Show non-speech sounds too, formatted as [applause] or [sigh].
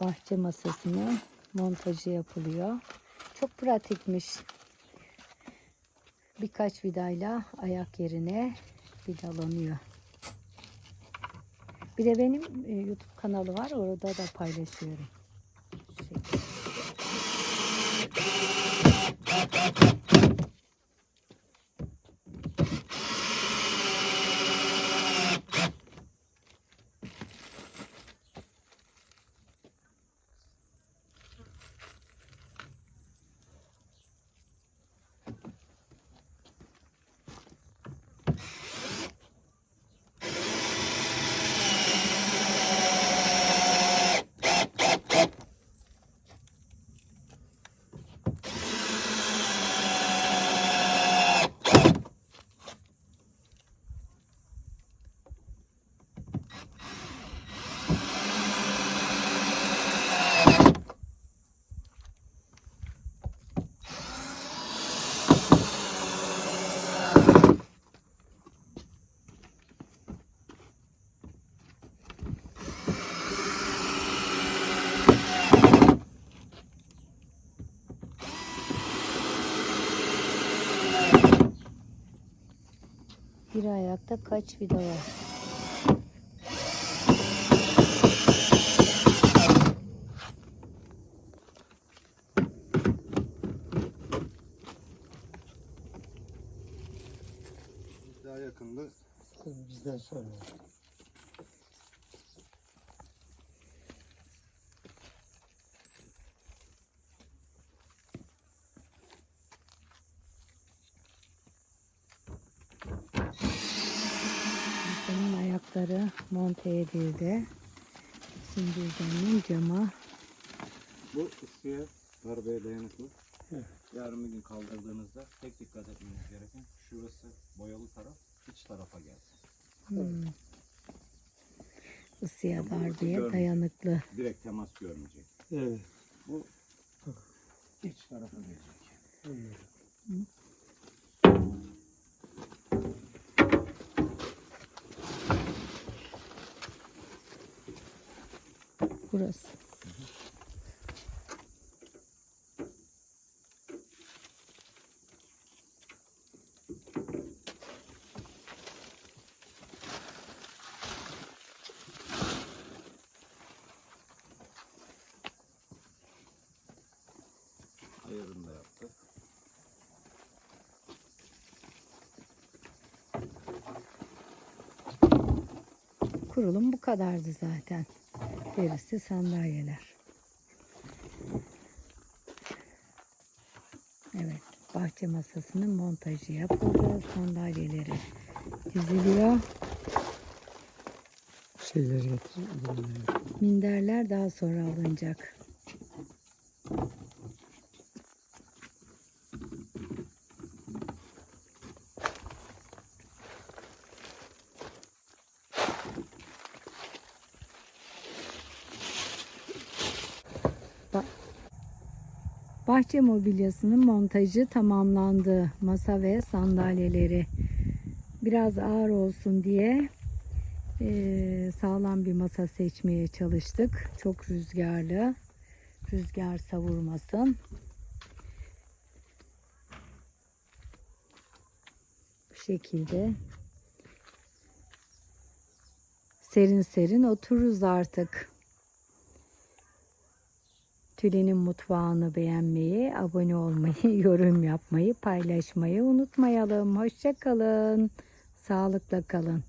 Bahçe masasının montajı yapılıyor. Çok pratikmiş. Birkaç vidayla ayak yerine vidalanıyor. Bir de benim e, YouTube kanalı var. Orada da paylaşıyorum. Şu Bir ayakta kaç vida var? Daha yakında Kız bizden sonra. Ayakları monte edildi. Sindirgenin cama bu ısıya darbeye dayanıklı. Evet. Yarın bir gün kaldırdığınızda tek dikkat etmeniz gereken şurası boyalı taraf iç tarafa gelsin. hmm, Bu ısı darbeye dayanıklı. Direkt temas görmeyecek. Evet. Bu iç tarafa gelecek. Anladım. Burası. Ayarını da yaptık. Kurulum bu kadardı zaten. Gerisi sandalyeler. Evet, bahçe masasının montajı yapıldı. Sandalyeleri diziliyor. Şeyler getir. Minderler daha sonra alınacak. Bahçe mobilyasının montajı tamamlandı. Masa ve sandalyeleri. Biraz ağır olsun diye eee, sağlam bir masa seçmeye çalıştık. Çok rüzgarlı. Rüzgar savurmasın. Bu şekilde serin serin otururuz artık. Tülin'in mutfağını beğenmeyi, abone olmayı, [laughs] yorum yapmayı, paylaşmayı unutmayalım. Hoşça kalın. Sağlıkla kalın.